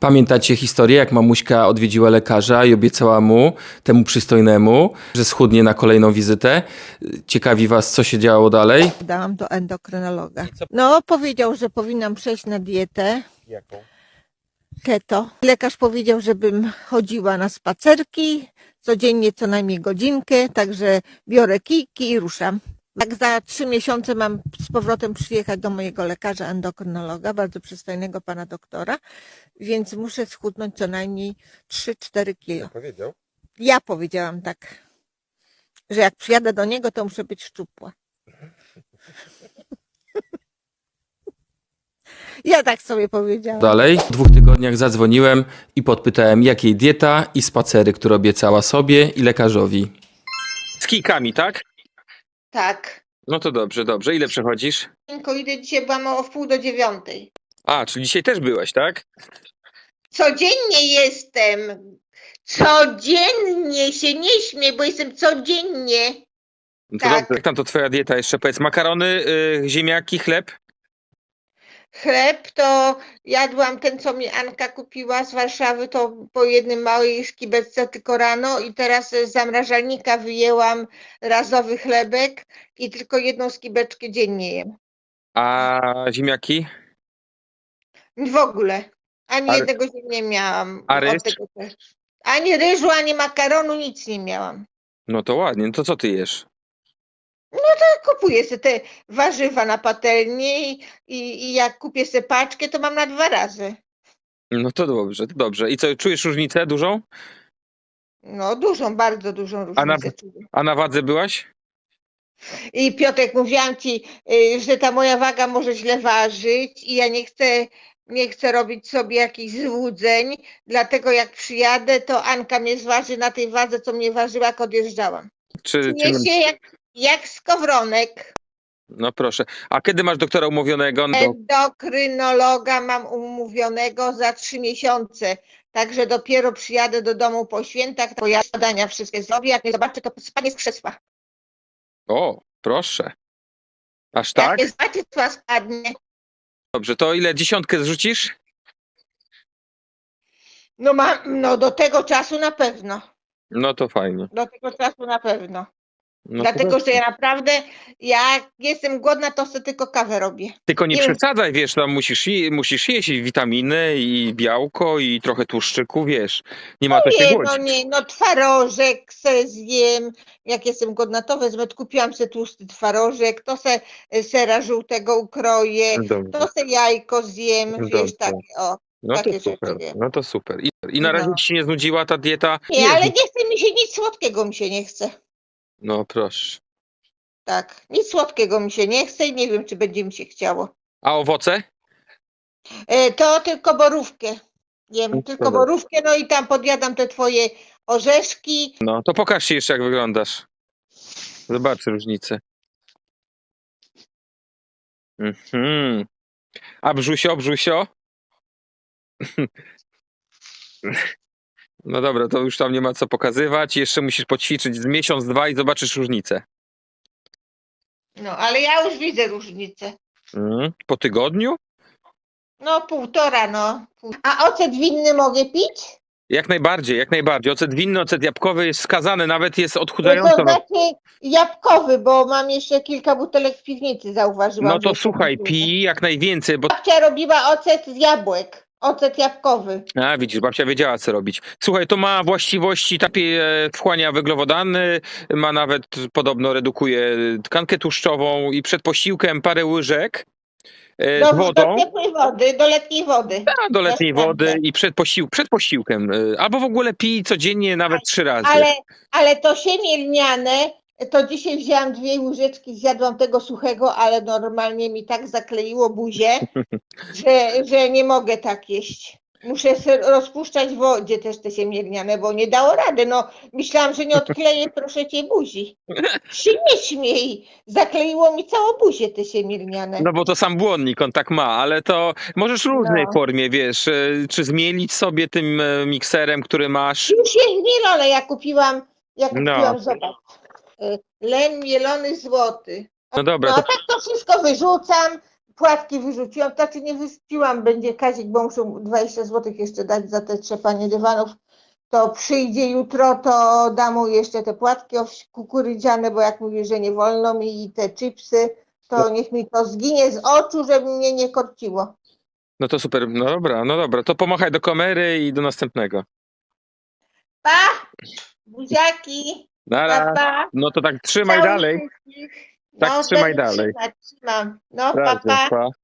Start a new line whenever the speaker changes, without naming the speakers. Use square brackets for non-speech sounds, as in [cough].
Pamiętacie historię, jak mamuśka odwiedziła lekarza i obiecała mu, temu przystojnemu, że schudnie na kolejną wizytę? Ciekawi was, co się działo dalej?
Dałam do endokrynologa. No, powiedział, że powinnam przejść na dietę
Jaką?
keto. Lekarz powiedział, żebym chodziła na spacerki, codziennie co najmniej godzinkę, także biorę kijki i ruszam. Tak za trzy miesiące mam z powrotem przyjechać do mojego lekarza endokrynologa, bardzo przystojnego pana doktora, więc muszę schudnąć co najmniej 3-4 kilo.
Powiedział?
Ja powiedziałam tak, że jak przyjadę do niego, to muszę być szczupła. [laughs] Ja tak sobie powiedziałam.
Dalej, w dwóch tygodniach zadzwoniłem i podpytałem, jakiej dieta i spacery, które obiecała sobie i lekarzowi.
Z kijkami, tak?
Tak.
No to dobrze, dobrze. Ile przechodzisz?
Tylko idę dzisiaj, byłam o wpół do dziewiątej.
A, czyli dzisiaj też byłeś, tak?
Codziennie jestem. Codziennie się nie śmiej, bo jestem codziennie.
No to
Tak.
dobrze. Jak tam to twoja dieta jeszcze? Powiedz, makarony, y, ziemniaki, chleb?
Chleb to jadłam ten, co mi Anka kupiła z Warszawy, to po jednym małej szkibetce tylko rano i teraz z zamrażalnika wyjęłam razowy chlebek i tylko jedną skibeczkę dziennie jem.
A ziemniaki?
W ogóle. Ani jednego się nie miałam.
a ryż?
Ani ryżu, ani makaronu, nic nie miałam.
No to ładnie. No to co ty jesz?
Kupuję sobie te warzywa na patelni i, i, jak kupię sobie paczkę, to mam na dwa razy.
No to dobrze, to dobrze. I co, czujesz różnicę dużą?
No dużą, bardzo dużą
A na-
różnicę. czuję.
A na wadze byłaś?
I Piotrek, mówiłam ci, y, że ta moja waga może źle ważyć i ja nie chcę, nie chcę robić sobie jakichś złudzeń, dlatego jak przyjadę, to Anka mnie zważy na tej wadze, co mnie ważyła, jak odjeżdżałam.
Czy, czy...
Czuję się jak, jak skowronek.
No proszę. A kiedy masz doktora umówionego? No,
Endokrynologa mam umówionego za trzy miesiące, także dopiero przyjadę do domu po świętach, to ja badania wszystkie zrobię, jak nie zobaczę, to spadnie z krzesła.
o, proszę. Aż tak?
Jak nie zobaczy, to spadnie.
Dobrze, to ile dziesiątkę zrzucisz?
No, mam, no do tego czasu na pewno.
No to fajnie.
Do tego czasu na pewno.
No to
Dlatego, że ja naprawdę, jak jestem głodna, to sobie tylko kawę robię.
Tylko nie
nie
przesadzaj, wiesz, tam musisz, je, musisz jeść i witaminy, i białko, i trochę tłuszczyku, wiesz. Nie ma to się
Nie,
głodzić.
no nie, no twarożek se zjem. Jak jestem głodna, to wezmę. Kupiłam se tłusty twarożek, to se e, sera żółtego ukroję,
Dobrze.
to se jajko zjem,
Dobrze.
wiesz, takie o.
No to
takie rzeczy
super, no to super. I, i na razie
No.
ci się nie znudziła ta dieta?
Nie, ale nie chce mi się nic słodkiego mi się nie chce.
No proszę.
Tak, nic słodkiego mi się nie chce i nie wiem, czy będzie mi się chciało.
A owoce?
E, To tylko borówkę. Jem tylko
dobra.
borówkę, no i tam podjadam te twoje orzeszki.
No to pokaż się jeszcze, jak wyglądasz. Zobacz różnicę. Mhm. A brzusio, brzusio? [laughs] No dobra, to już tam nie ma co pokazywać. Jeszcze musisz poćwiczyć z miesiąc, dwa i zobaczysz różnicę.
No, ale ja już widzę różnicę.
Mhm. Po tygodniu?
No, półtora, no. A ocet winny mogę pić?
Jak najbardziej, jak najbardziej. Ocet winny, ocet jabłkowy jest wskazany, nawet jest
No to znaczy jabłkowy, bo mam jeszcze kilka butelek w piwnicy, zauważyłam.
No to słuchaj, pij jak najwięcej, bo
Babcia robiła ocet z jabłek. Ocet jabłkowy.
A, widzisz, babcia wiedziała, co robić. Słuchaj, to ma właściwości, takie e, wchłania węglowodany, ma nawet, podobno redukuje tkankę tłuszczową i przed posiłkiem parę łyżek e,
Do,
z wodą,
do ciepłej wody, do letniej wody.
a, do letniej wody i przed, posił, przed posiłkiem. e, Albo w ogóle pij codziennie, nawet trzy razy.
Ale, ale to siemię lniane, to dzisiaj wzięłam dwie łyżeczki, zjadłam tego suchego, ale normalnie mi tak zakleiło buzię, [laughs] że, że nie mogę tak jeść. Muszę rozpuszczać w wodzie też te siemię lniane, bo nie dało rady. No, myślałam, że nie odkleję, [laughs] proszę cię, buzi. Się nie śmiej. Zakleiło mi całą buzię te siemię lniane.
No bo to sam błonnik, on tak ma, ale to możesz w różnej
No.
formie, wiesz, e, czy zmielić sobie tym e, mikserem, który masz.
Już jest mielone, ja kupiłam, ja
No.
kupiłam, zobacz. Y, Len mielony złoty.
No dobra,
No
to
tak to wszystko wyrzucam, płatki wyrzuciłam, znaczy nie wyrzuciłam, będzie Kazik, bo muszę 20 zł jeszcze dać za te trzepanie dywanów, to przyjdzie jutro, to dam mu jeszcze te płatki kukurydziane, bo jak mówi, że nie wolno mi i te chipsy, to niech mi to zginie z oczu, żeby mnie nie korciło.
No to super, no dobra, no dobra, to pomachaj do kamery i do następnego.
Pa! Buziaki!
Nara. No to tak trzymaj
Całuję
dalej.
wszystkich.
Tak, trzymaj
będę
dalej.
Trzymać, trzymam. No, pa,
Razem,
pa.
pa.